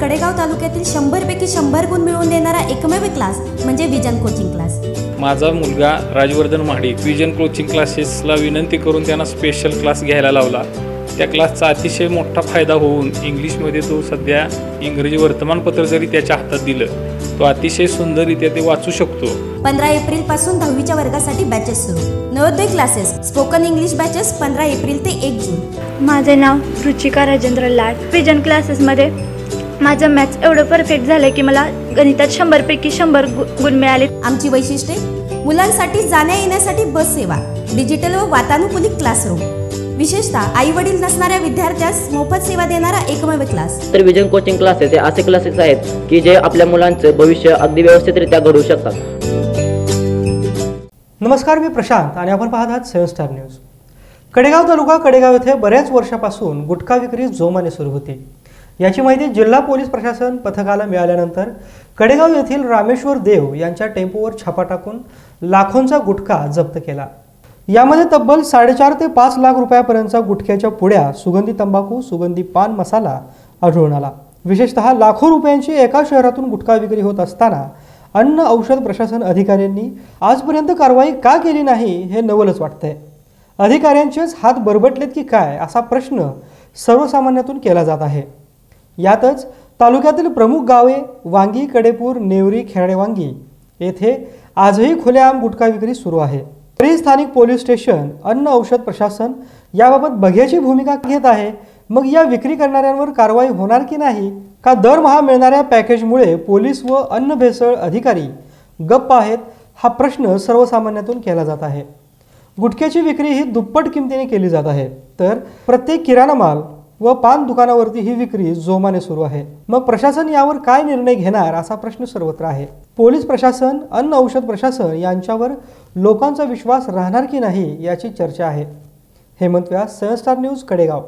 कडेगाव तालुक्यातील शंभर पैकी शंभर गुण मिळवून देणारा एकमेव क्लास म्हणजे विजन कोचिंग क्लास माझा मुलगा राजवर्धन महाडी विजन कोचिंग क्लासेसला विनंती करून त्यांना स्पेशल क्लास घ्यायला लावला. त्या क्लासचा अतिशय मोठा फायदा होऊन इंग्लिशमध्ये तो सध्या इंग्रजी वर्तमानपत्र जरी त्याच्या हातात दिलं तो अतिशय सुंदररित्या ते वाचू शकतो. पंधरा एप्रिलपासून दहावीच्या वर्गासाठी बॅचेस सुरू. Navodaya classes spoken English batches पंधरा एप्रिल ते एक जून. माझे नाव रुचिका राजेंद्र लाड. विजन क्लासेसमध्ये माझं मॅथ्स एवढं परफेक्ट झालं की मला गणितात शंभरपैकी शंभर गुण मिळाले. आमची वैशिष्ट्ये मुलांसाठी जाण्या येण्यासाठी बस सेवा डिजिटल व वातानुकूलित क्लासरूम विशेषतः आई वडील नसणाऱ्या विद्यार्थ्यास मोफत सेवा देणारा एकमेव क्लास तर विजन कोचिंग क्लासेस हे असे क्लासेस आहेत की जे आपल्या मुलांचं भविष्य अगदी व्यवस्थितरित्या घडवू शकतात. नमस्कार मी प्रशांत आणि आपण पाहत आहात seven star news Kadegaon taluka Kadegaon येथे बऱ्याच वर्षापासून गुटखा विक्री जोमाने सुरू होती. याची माहिती जिल्हा पोलीस प्रशासन पथकाला मिळाल्यानंतर कडेगाव येथील रामेश्वर देव यांच्या टेम्पोवर छापा टाकून लाखोंचा गुटखा जप्त केला. यामध्ये तब्बल साडेचार ते पाच लाख रुपयापर्यंतचा गुटख्याच्या पुड्या सुगंधी तंबाखू सुगंधी पान मसाला आढळून आला. विशेषतः लाखो रुपयांची एका शहरातून गुटखा विक्री होत असताना अन्न औषध प्रशासन अधिकाऱ्यांनी आजपर्यंत कारवाई का केली नाही हे नवलच वाटतंय. अधिकाऱ्यांचेच हात बरबटलेत की काय असा प्रश्न सर्वसामान्यातून केला जात आहे. यातच तालुक्यातील प्रमुख गावे वांगी कडेपूर नेवरी खेरडेवांगी येथे आजही खुलेआम गुटखा विक्री सुरू आहे. तरी स्थानिक पोलीस स्टेशन अन्न औषध प्रशासन याबाबत बघ्याची भूमिका घेत आहे. मग या विक्री करणाऱ्यांवर कारवाई होणार की नाही? का दरमहा मिळणाऱ्या पॅकेजमुळे पोलीस व अन्न भेसळ अधिकारी गप्प आहेत? हा प्रश्न सर्वसामान्यातून केला जात आहे. गुटख्याची विक्री ही दुप्पट किमतीने केली जात आहे. तर प्रत्येक किराणा माल व पान दुकानावरती ही विक्री जोमाने सुरू आहे. मग प्रशासन यावर काय निर्णय घेणार असा प्रश्न सर्वत्र आहे. पोलीस प्रशासन अन्न औषध प्रशासन यांच्यावर लोकांचा विश्वास राहणार की नाही याची चर्चा आहे. हेमंत व्यास सहस्टार न्यूज कडेगाव.